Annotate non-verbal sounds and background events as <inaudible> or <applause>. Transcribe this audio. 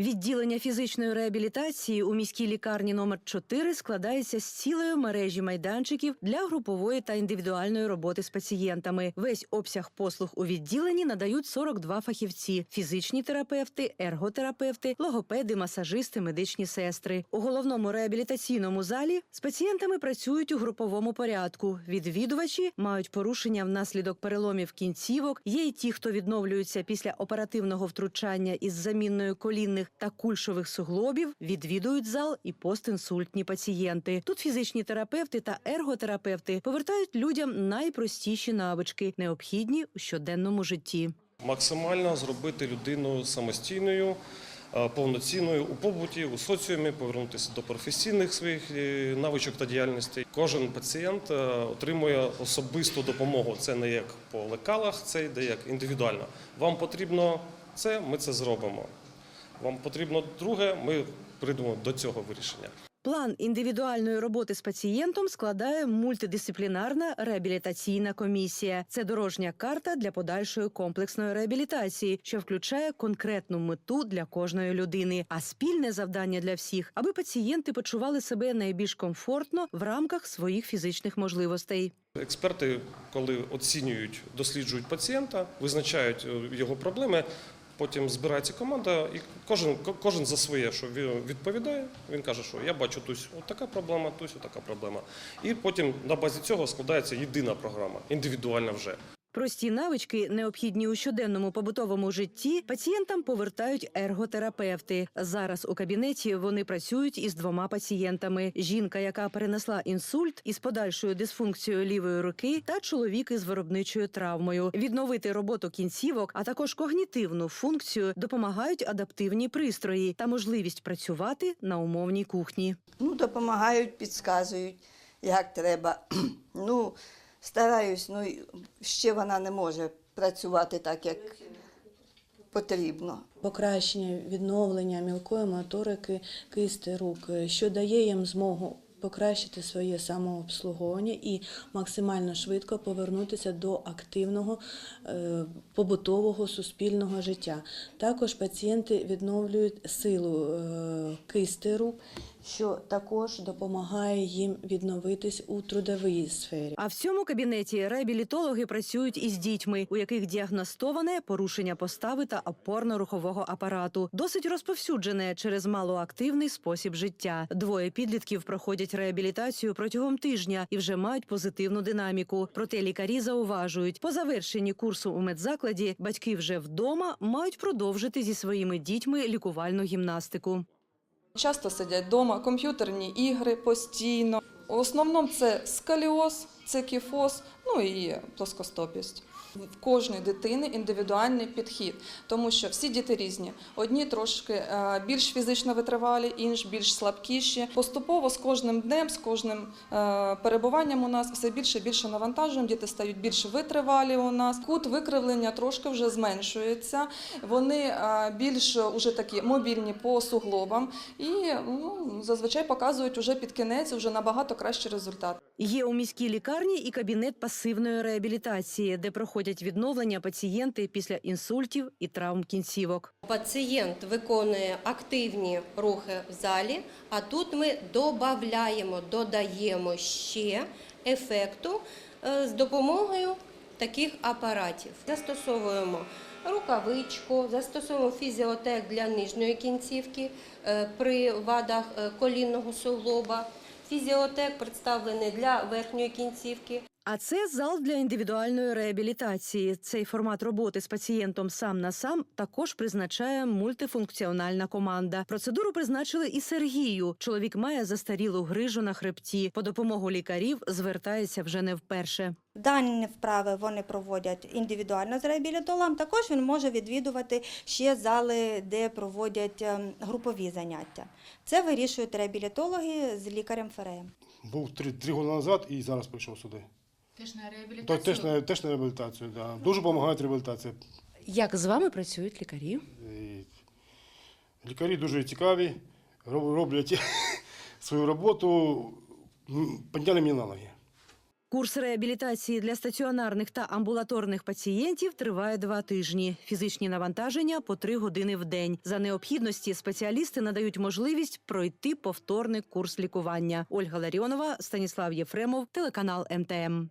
Відділення фізичної реабілітації у міській лікарні номер 4 складається з цілої мережі майданчиків для групової та індивідуальної роботи з пацієнтами. Весь обсяг послуг у відділенні надають 42 фахівці: фізичні терапевти, ерготерапевти, логопеди, масажисти, медичні сестри. У головному реабілітаційному залі з пацієнтами працюють у груповому порядку. Відвідувачі мають порушення внаслідок переломів кінцівок. Є й ті, хто відновлюються після оперативного втручання із замінною колінних та кульшових суглобів. Відвідують зал і постінсультні пацієнти. Тут фізичні терапевти та ерготерапевти повертають людям найпростіші навички, необхідні у щоденному житті. Максимально зробити людину самостійною, е, повноцінною у побуті, у соціумі, повернутися до професійних своїх е, навичок та діяльностей. Кожен пацієнт е, отримує особисту допомогу. Це не як по лекалах, це йде як індивідуально. Вам потрібно це, ми це зробимо. Вам потрібно друге, ми прийдемо до цього вирішення. План індивідуальної роботи з пацієнтом складає мультидисциплінарна реабілітаційна комісія. Це дорожня карта для подальшої комплексної реабілітації, що включає конкретну мету для кожної людини, а спільне завдання для всіх, аби пацієнти почували себе найбільш комфортно в рамках своїх фізичних можливостей. Експерти, коли оцінюють, досліджують пацієнта, визначають е, його проблеми. Потім збирається команда, і кожен, кожен за своє, що відповідає. Він каже, що я бачу тусь отака така проблема, тусь отака проблема. І потім на базі цього складається єдина програма, індивідуальна вже. Прості навички, необхідні у щоденному побутовому житті, пацієнтам повертають ерготерапевти. Зараз у кабінеті вони працюють із двома пацієнтами: жінка, яка перенесла інсульт із подальшою дисфункцією лівої руки, та чоловік із виробничою травмою. Відновити роботу кінцівок, а також когнітивну функцію допомагають адаптивні пристрої та можливість працювати на умовній кухні. Ну, допомагають, підказують, як треба. <clears throat> Ну, стараюсь, ну ще вона не може працювати так, як потрібно. покращення відновлення мілкої моторики кисти рук, е, що дає їм змогу покращити своє самообслуговування і максимально швидко повернутися до активного е, побутового суспільного життя. Також пацієнти відновлюють силу е, кисти рук, що також допомагає їм відновитись у трудовій сфері. А в цьому кабінеті реабілітологи працюють із дітьми, у яких діагностоване порушення постави та опорно-рухового апарату, досить розповсюджене через малоактивний спосіб життя. Двоє підлітків проходять реабілітацію протягом тижня і вже мають позитивну динаміку. Проте лікарі зауважують, по завершенні курсу у медзакладі батьки вже вдома мають продовжити зі своїми дітьми лікувальну гімнастику. Часто сидять вдома, комп'ютерні ігри постійно. В основному це скаліоз, це кіфоз, ну і плоскостопість. В кожної дитини індивідуальний підхід, тому що всі діти різні. Одні трошки е, більш фізично витривалі, інші більш слабкіші. Поступово з кожним днем, з кожним е, перебуванням у нас все більше і більше навантажуємо. Діти стають більш витривалі у нас. Кут викривлення трошки вже зменшується. Вони е, більш уже такі мобільні по суглобам і ну, зазвичай показують уже під кінець вже набагато кращий результат. Є у міській лікарні і кабінет пасивної реабілітації, де проходять відновлення пацієнти після інсультів і травм кінцівок. Пацієнт виконує активні рухи в залі, а тут ми додаємо, додаємо ще ефекту е, з допомогою таких апаратів. Застосовуємо рукавичку, застосовуємо фізіотек для нижньої кінцівки е, при вадах е, колінного суглоба. Фізіотек представлений для верхньої кінцівки. А це зал для індивідуальної реабілітації. Цей формат роботи з пацієнтом сам на сам також призначає мультифункціональна команда. Процедуру призначили і Сергію. Чоловік має застарілу грижу на хребті. По допомогу лікарів звертається вже не вперше. Дані вправи вони проводять індивідуально з реабілітологом. Також він може відвідувати ще зали, де проводять ем, групові заняття. Це вирішують реабілітологи з лікарем Фереєм. Був три, три роки назад і зараз прийшов сюди. Теж на Так, теж, на, теж на реабілітацію, да. Дуже допомагає реабілітація. Як з вами працюють лікарі? І лікарі дуже цікаві, роб- роблять <laughs> свою роботу, м, підняли мені на ноги. Курс реабілітації для стаціонарних та амбулаторних пацієнтів триває два тижні. Фізичні навантаження по три години в день. За необхідності спеціалісти надають можливість пройти повторний курс лікування. Ольга Ларіонова, Станіслав Єфремов, телеканал МТМ.